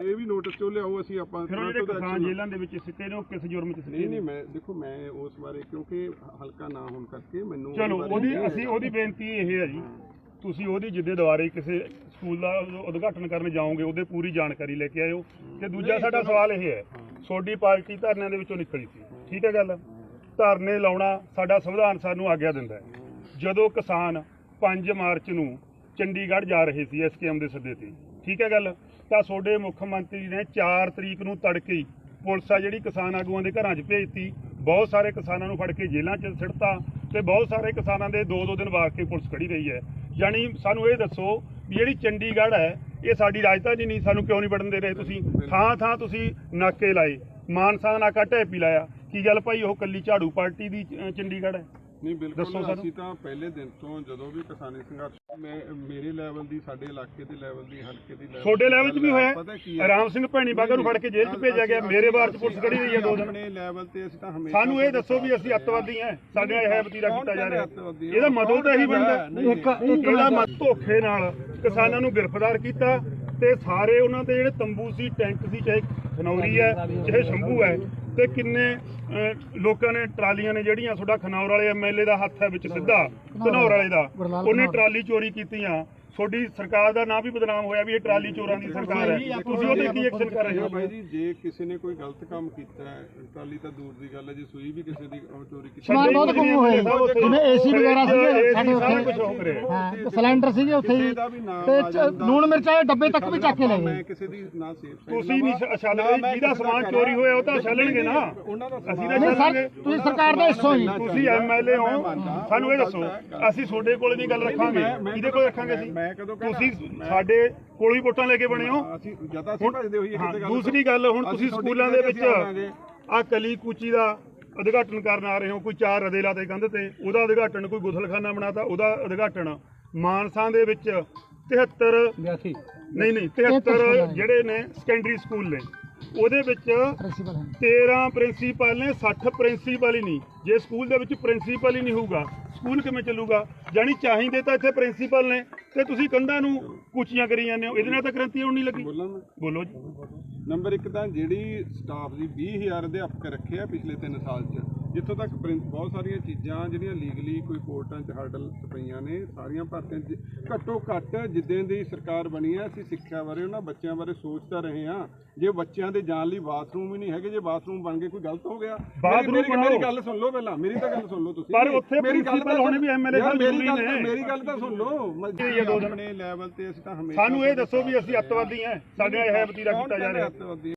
ਇਹ ਵੀ ਨੋਟਿਸ ਚੋਂ ਲਿਆਓ ਅਸੀਂ? ਆਪਾਂ ਫਿਰ ਉਹ ਤੁਰੰਤ ਜਿਹੜੇ ਉਹਦਾ ਕਿਸਾਨ action- ਜੇਲ੍ਹਾਂ ਦੇ ਵਿੱਚ ਸਿੱਟੇ ਨੇ ਉਹ ਕਿਸ ਜੁਰਮ 'ਚ ਸਿੱਟੇ ਨਹੀਂ ਨੇ? ਨਹੀਂ ਮੈਂ ਦੇਖੋ ਮੈਂ ਉਸ ਬਾਰੇ ਕਿਉਂਕਿ ਹਲਕਾ ਨਾ ਹੋਣ ਕਰਕੇ ਮੈਨੂੰ ਚਲੋ ਬਾਰੇ ਉਹਦੀ ਨਹੀਂ ਅਸੀਂ ਉਹਦੀ ਬੇਨਤੀ ਇਹ ਹੈ ਜੀ ਤੁਸੀਂ ਉਹਦੀ ਜਿੱਦੇ ਦੁਆਰੇ ਕਿਸੇ ਸਕੂਲ ਦਾ ਉਦਘਾਟਨ ਕਰਨ ਜਾਓਗੇ ਉਹਦੇ ਪੂਰੀ ਜਾਣਕਾਰੀ ਲੈ ਕੇ ਆਇਓ। ਤੇ ਦੂਜਾ ਸਾਡਾ ਸਵਾਲ ਇਹ ਹੈ ਤੁਹਾਡੀ ਪਾਰਟੀ ਧਰਨਿਆਂ ਦੇ ਵਿੱਚੋਂ ਨਿਕਲੀ ਸੀ ਠੀਕ ਹੈ ਗੱਲ? ਧਰਨੇ ਲਾਉਣਾ ਸਾਡਾ ਸੰਵਿਧਾਨ ਸਾਨੂੰ ਆਗਿਆ ਦਿੰਦਾ ਹੈ। ਜਦੋਂ ਕਿਸਾਨ 5 ਮਾਰਚ ਨੂੰ ਚੰਡੀਗੜ੍ਹ ਜਾ ਰਹੇ ਸੀ ਐਸਕੇਐਮ ਦੇ ਸੱਦੇ ਤੇ। ਠੀਕ ਹੈ ਗੱਲ? ਤਾਂ ਤੁਹਾਡੇ ਮੁੱਖ ਮੰਤਰੀ ਨੇ 4 ਤਰੀਕ ਨੂੰ ਤੜਕੇ ਹੀ ਪੁਲਿਸ ਆ ਜਿਹੜੀ ਕਿਸਾਨ ਆਗੂਆਂ ਦੇ ਘਰਾਂ 'ਚ ਭੇਜਤੀ। ਬਹੁਤ ਸਾਰੇ ਕਿਸਾਨਾਂ ਨੂੰ ਫੜ ਕੇ ਜੇਲ੍ਹਾਂ 'ਚ ਸਿੱਟਤਾ ਤੇ ਬਹੁਤ ਸਾਰੇ ਕਿਸਾਨਾਂ ਦੇ 2-2 ਦਿਨ ਵਾਰ ਕੇ ਪੁਲਿਸ ਖੜੀ ਰਹੀ ਹੈ। ਯਾਨੀ ਸਾਨੂੰ ਇਹ ਦੱਸੋ ਵੀ ਜਿਹੜੀ ਚੰਡੀਗੜ੍ਹ ਹੈ ਇਹ ਸਾਡੀ ਰਾਜਧਾਨੀ ਨਹੀਂ ਸਾਨੂੰ ਕਿਉਂ ਨਹੀਂ ਵੜਨ ਦੇ ਰਹੇ ਤੁਸੀਂ? ਥਾਂ ਥਾਂ ਤੁਸੀਂ ਨਾਕੇ ਲਾਏ। ਮਾਨਸਾ ਦਾ ਨਾਕਾ ਢੇਪੀ ਲਾਇਆ। ਕੀ ਗੱਲ ਭਾਈ ਉਹ ਕੱਲੀ ਝਾੜੂ ਪਾਰਟੀ ਦੀ ਅ, ਚੰਡੀਗੜ੍ਹ ਹੈ? ਨਹੀਂ ਦੱਸੋ ਬਿਲਕੁਲ ਸਾਨੂੰ। ਅਸੀਂ ਤਾਂ ਪਹਿਲੇ ਦਿਨ ਤੋਂ ਜਦੋਂ ਵੀ ਕਿਸਾਨੀ ਸੰਘਰਸ਼ ਮੈਂ ਮੇਰੇ ਲੈਵਲ ਦੀ ਸਾਡੇ ਇਲਾਕੇ ਦੇ ਲੈਵਲ ਦੀ ਹਲਕੇ ਦੀ level ਤੁਹਾਡੇ ਲੈਵਲ 'ਚ ਵੀ ਹੋਇਆ ਪਤਾ ਕੀ ਹੈ? ਰਾਮ ਸਿੰਘ ਭੈਣੀ ਬਾਗਾ ਨੂੰ ਫੜ ਕੇ ਜੇਲ੍ਹ 'ਚ ਭੇਜਿਆ ਗਿਆ। ਮੇਰੇ 'ਚ ਪੁਲਿਸ ਖੜੀ ਰਹੀ ਹੈ ਦੋ ਦਿਨ। ਆਪਣੇ ਲੈਵਲ ਤੇ ਅਸੀਂ ਤਾਂ ਹਮੇਸ਼ਾ ਸਾਨੂੰ ਇਹ ਦੱਸੋ ਵੀ ਅਸੀਂ ਅੱਤਵਾਦੀ ਹਾਂ। ਸਾਡੇ ਨਾਲ ਇਹ ਵਤੀਰਾ ਕੀਤਾ ਜਾ ਰਿਹਾ? ਇਹਦਾ ਮਤਲਬ ਤਾਂ ਇਹੀ ਬਣਦਾ। ਇੱਕ ਇਹਦਾ ਮਤ ਧੋਖੇ ਨਾਲ ਕਿਸਾਨਾਂ ਨੂੰ ਗ੍ਰਿਫਤਾਰ ਕੀਤਾ ਤੇ ਸਾਰੇ ਉਹਨਾਂ ਦੇ ਜਿਹੜੇ ਤੰਬੂ ਸੀ ਟੈਂਕ ਸੀ ਚਾਹੇ ਖਨੌਰੀ ਹੈ ਚਾਹੇ ਸ਼ੰਭੂ ਹੈ ਤੇ ਕਿੰਨੇ ਲੋਕਾਂ ਨੇ ਟਰਾਲੀਆਂ ਨੇ ਜਿਹੜੀਆਂ ਤੁਹਾਡਾ ਖਨੌਰ ਵਾਲੇ ਐਮਐਲਏ ਦਾ ਹੱਥ ਹੈ ਵਿੱਚ ਸਿੱਧਾ ਖਨੌਰ ਵਾਲੇ। ਦਾ ਉਹਨੇ ਟਰਾਲੀ ਚੋਰੀ ਕੀਤੀਆਂ। ਤੁਹਾਡੀ ਸਰਕਾਰ ਦਾ ਨਾਂ ਵੀ ਬਦਨਾਮ ਹੋਇਆ ਵੀ ਇਹ ਟਰਾਲੀ ਚੋਰਾਂ ਦੀ ਸਰਕਾਰ ਹੈ। ਤੁਸੀਂ ਉਹਦੇ ਕੀ ਐਕਸ਼ਨ ਕਰ ਰਹੇ ਹੋ? ਭਾਈ ਜੀ ਜੇ ਕਿਸੇ ਨੇ ਕੋਈ ਗਲਤ ਕੰਮ ਕੀਤਾ ਹੈ ਟਰਾਲੀ ਤਾਂ ਦੂਰ ਦੀ ਗੱਲ ਹੈ ਜੇ ਸੂਈ ਵੀ ਕਿਸੇ ਦੀ ਚੋਰੀ ਕੀਤੀ ਸਮਾਨ ਬਹੁਤ ਗੁੰਮ ਹੋਏ ਜਿਵੇਂ ਏਸੀ ਵਗੈਰਾ ਸੀਗੇ ਸਾਡੇ ਸਾਰਾ ਕੁਝ ਹੋ ਉੱਥੇ ਹਾਂ ਸਿਲੰਡਰ ਸੀਗੇ ਉੱਥੇ ਹੀ। ਤੇ। ਲੂਣ ਮਿਰਚਾਂ ਦੇ ਡੱਬੇ ਤੱਕ ਵੀ ਚੱਕ ਕੇ ਲੈ ਮੈਂ ਗਏ। ਕਿਸੇ ਦੀ ਨਾ ਸੇਫ ਤੁਸੀਂ ਨਹੀਂ ਛਾਲ ਜਿਹਦਾ ਸਮਾਨ ਚੋਰੀ ਹੋਇਆ ਉਹ ਤਾਂ ਛੱਲਣਗੇ ਨਾ। ਉਹਨਾਂ ਦਾ ਅਸੀਂ ਤਾਂ ਨਹੀਂ ਸਰ ਛੱਲਾਂਗੇ ਤੁਸੀਂ ਸਰਕਾਰ ਦਾ ਹਿੱਸਾ ਹੀ ਤੁਸੀਂ ਐਮਐਲਏ ਹੋ ਸਾਨੂੰ ਇਹ ਦੱਸੋ ਅਸੀਂ ਤੁਹਾਡੇ ਕੋਲ ਦੀ ਗੱਲ ਰੱਖਾਂਗੇ। ਕਿਹਦੇ ਕੋਲ ਰੱਖਾਂਗੇ ਅਸੀਂ? ਮੈਂ ਕਦੋਂ ਕਹਿਣਾ? ਤੁਸੀਂ ਸਾਡੇ ਕੋਲ ਹੀ ਵੋਟਾਂ ਲੈ ਕੇ ਬਣੇ ਹੋ। ਅਸੀਂ ਜਦ ਅਸੀਂ ਭੱਜਦੇ ਹੋਈਏ ਹਾਂ, ਕਿਸੇ ਗੱਲ ਦੂਸਰੀ ਗੱਲ ਹੁਣ ਤੁਸੀਂ ਸਕੂਲਾਂ ਦੇ ਵਿੱਚ। ਆ ਕਲੀ ਕੂਚੀ ਦਾ ਉਦਘਾਟਨ ਕਰਨ ਆ ਰਹੇ ਹੋ ਕੋਈ ਚਾਰ ਰਦੇਲਾ ਤੇ ਕੰਧ ਤੇ ਉਹਦਾ ਉਦਘਾਟਨ ਕੋਈ ਗੁਸਲਖਾਨਾ ਬਣਾਤਾ ਉਹਦਾ ਉਦਘਾਟਨ ਮਾਨਸਾ ਦੇ ਵਿੱਚ 73 ਨਹੀਂ ਨਹੀਂ 73 ਜਿਹੜੇ ਨੇ ਸੈਕੰਡਰੀ ਸਕੂਲ ਨੇ ਉਹਦੇ ਵਿੱਚ ਪ੍ਰਿੰਸੀਪਲ ਹੈ 13 ਪ੍ਰਿੰਸੀਪਲ ਨੇ 60 ਪ੍ਰਿੰਸੀਪਲ ਹੀ ਨਹੀਂ। ਜੇ ਸਕੂਲ ਦੇ ਵਿੱਚ ਪ੍ਰਿੰਸੀਪਲ ਹੀ ਨਹੀਂ ਹੋਊਗਾ ਸਕੂਲ ਕਿਵੇਂ ਚੱਲੂਗਾ? ਜਾਣੀ ਚਾਹੀਦੇ ਤਾਂ ਇੱਥੇ ਪ੍ਰਿੰਸੀਪਲ ਨੇ। ਤੇ ਤੁਸੀਂ ਕੰਧਾਂ ਨੂੰ ਕੁਚੀਆਂ ਕਰੀ ਜਾਂਦੇ ਹੋ। ਇਹਦੇ ਨਾਲ ਤਾਂ ਕ੍ਰਾਂਤੀ ਹੋਣੀ ਲੱਗੀ। ਬੋਲਾਂ ਮੈਂ ਬੋਲੋ ਜੀ। ਨੰਬਰ 1 ਤਾਂ ਜਿਹੜੀ ਸਟਾਫ ਦੀ 20000 ਅਧਿਆਪਕ ਰੱਖੇ ਆ ਪਿਛਲੇ 3 ਸਾਲ 'ਚ। ਜਿੱਥੋਂ ਤੱਕ ਬਹੁਤ ਸਾਰੀਆਂ ਚੀਜ਼ਾਂ ਜਿਹੜੀਆਂ ਲੀਗਲੀ ਕੋਈ ਕੋਰਟਾਂ 'ਚ ਹਰਡਲ ਪਈਆਂ ਨੇ ਸਾਰੀਆਂ ਭਰਤੀਆਂ 'ਚ ਘੱਟੋ ਘੱਟ ਜਿੱਦਾਂ ਦੀ ਸਰਕਾਰ ਬਣੀ ਹੈ ਅਸੀਂ ਸਿੱਖਿਆ ਬਾਰੇ ਉਹਨਾਂ ਬੱਚਿਆਂ ਬਾਰੇ ਸੋਚ ਤਾਂ ਰਹੇ ਹਾਂ ਜੇ ਬੱਚਿਆਂ ਦੇ ਜਾਣ ਲਈ ਬਾਥਰੂਮ ਹੀ ਨਹੀਂ ਹੈਗੇ ਜੇ ਬਾਥਰੂਮ ਬਣ ਗਏ ਕੋਈ ਗਲਤ ਹੋ ਗਿਆ ਮੇਰੀ- ਬਾਥਰੂਮ ਮੇਰੀ- ਬਣਾਓ। ਮੇਰੀ ਗੱਲ ਸੁਣ ਲਓ ਪਹਿਲਾਂ ਮੇਰੀ ਤਾਂ ਗੱਲ ਸੁਣ ਲਓ ਤੁਸੀਂ ਪਰ ਉੱਥੇ ਮੇਰੀ ਗੱਲ principal ਤਾਂ- ਹੋਣੇ ਵੀ MLA ਯਾਰ, ਸਾਹਿਬ ਮੇਰੀ ਜ਼ਰੂਰੀ ਗੱਲ ਤਾਂ- ਨੇ। ਮੇਰੀ ਗੱਲ ਤਾਂ ਸੁਣ ਲਓ ਮੈਂ ਇਹ ਦੋ ਦਿਨ- ਆਪਣੇ ਲੈਵਲ ਤੇ ਅਸੀਂ ਤਾਂ ਹਮੇਸ਼ਾ ਸਾਨੂੰ ਇਹ ਦੱਸੋ ਵੀ ਅਸੀਂ ਅੱਤਵਾਦੀ ਹਾਂ ਸਾਡੇ ਨਾਲ ਇਹ ਵਤੀਰਾ ਕੀਤਾ ਜਾ ਰਿਹਾ ਅੱਤਵਾਦੀ?